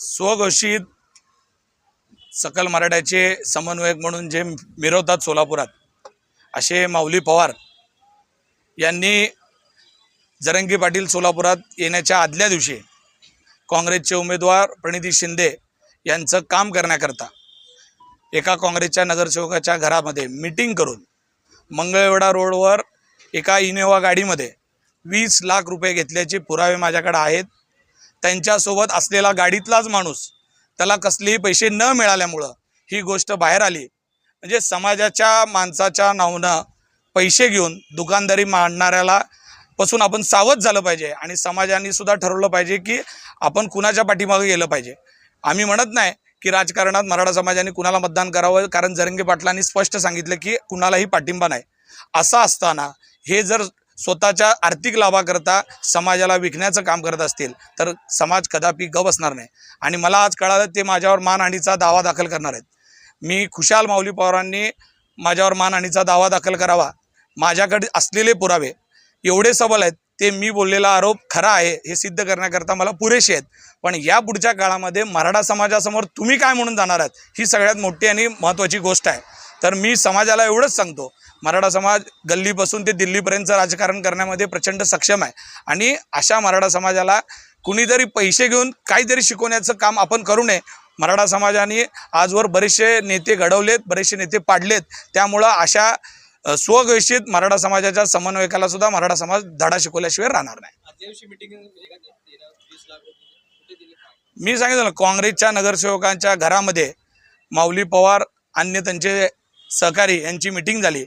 स्वघोषित सकल मराठ्याचे समन्वयक म्हणून जे मिरवतात सोलापुरात असे माऊली पवार यांनी जरंगी पाटील सोलापुरात येण्याच्या आदल्या दिवशी काँग्रेसचे उमेदवार प्रणिती शिंदे यांचं काम करण्याकरता एका काँग्रेसच्या नगरसेवकाच्या घरामध्ये मीटिंग करून मंगळवेढा रोडवर एका इनोवा गाडीमध्ये वीस लाख रुपये घेतल्याचे पुरावे माझ्याकडे आहेत. त्यांच्यासोबत असलेला गाडीतलाच माणूस त्याला कसलेही पैसे न मिळाल्यामुळं ही गोष्ट बाहेर आली. म्हणजे समाजाच्या माणसाच्या नावनं पैसे घेऊन दुकानदारी मांडणाऱ्याला पासून आपण सावध झालं पाहिजे आणि समाजाने सुद्धा ठरवलं पाहिजे की आपण कुणाच्या पाठीमागे गेलं पाहिजे. आम्ही म्हणत नाही की राजकारणात मराठा समाजाने कुणाला मतदान करावं कारण जरंगे पाटलांनी स्पष्ट सांगितलं की कुणालाही पाठिंबा नाही. असं असताना हे जर स्वतःच्या आर्थिक लाभाकरता समाजाला विकण्याचं काम करत असतील तर समाज कदापि ग बसणार नाही. आणि मला आज कळालं ते माझ्यावर मानहानीचा दावा दाखल करणार आहेत. मी खुशाल माऊली पवारांनी माझ्यावर मानहानीचा दावा दाखल करावा माझ्याकडे असलेले पुरावे एवढे सबल आहेत ते मी बोललेला आरोप खरा आहे हे सिद्ध करण्याकरता मला पुरेसे आहेत. पण या पुढच्या काळामध्ये मराठा समाजासमोर तुम्ही काय म्हणून जाणार आहात ही सगळ्यात मोठी आणि महत्त्वाची गोष्ट आहे. तर मी समाजाला एवढंच सांगतो मराठा समाज गल्लीपासून ते दिल्लीपर्यंतचं राजकारण करण्यामध्ये प्रचंड सक्षम आहे. आणि अशा मराठा समाजाला कुणीतरी पैसे घेऊन काहीतरी शिकवण्याचं काम आपण करू नये. मराठा समाजाने आजवर बरेचसे नेते घडवलेत बरेचसे नेते पाडलेत. त्यामुळं अशा स्वघोषित मराठा समाजाच्या समन्वयकाला सुद्धा मराठा समाज धडा शिकवल्याशिवाय राहणार नाही. काय मी सांगितलं ना काँग्रेसच्या नगरसेवकांच्या घरामध्ये माऊली पवार अन्य त्यांचे सहकारी यांची मिटिंग झाली.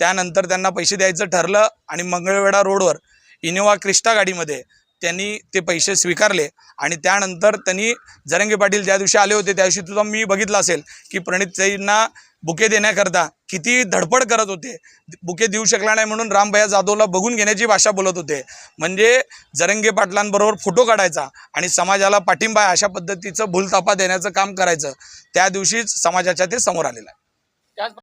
त्यानंतर त्यांना पैसे द्यायचं ठरलं आणि मंगळवेढा रोडवर इनोवा क्रिस्टा गाडीमध्ये त्यांनी ते पैसे स्वीकारले आणि त्यानंतर त्यांनी जरंगे पाटील ज्या दिवशी आले होते त्या दिवशी तुझा मी बघितलं असेल की प्रणितताईंना बुके देण्याकरता किती धडपड करत होते. बुके देऊ शकला नाही म्हणून रामभया जाधवला बघून घेण्याची भाषा बोलत होते. म्हणजे जरंगे पाटलांबरोबर फोटो काढायचा आणि समाजाला पाठिंबा आहे अशा पद्धतीचं भूलतापा देण्याचं काम करायचं. त्या दिवशीच समाजाच्या ते समोर आलेलं आहे.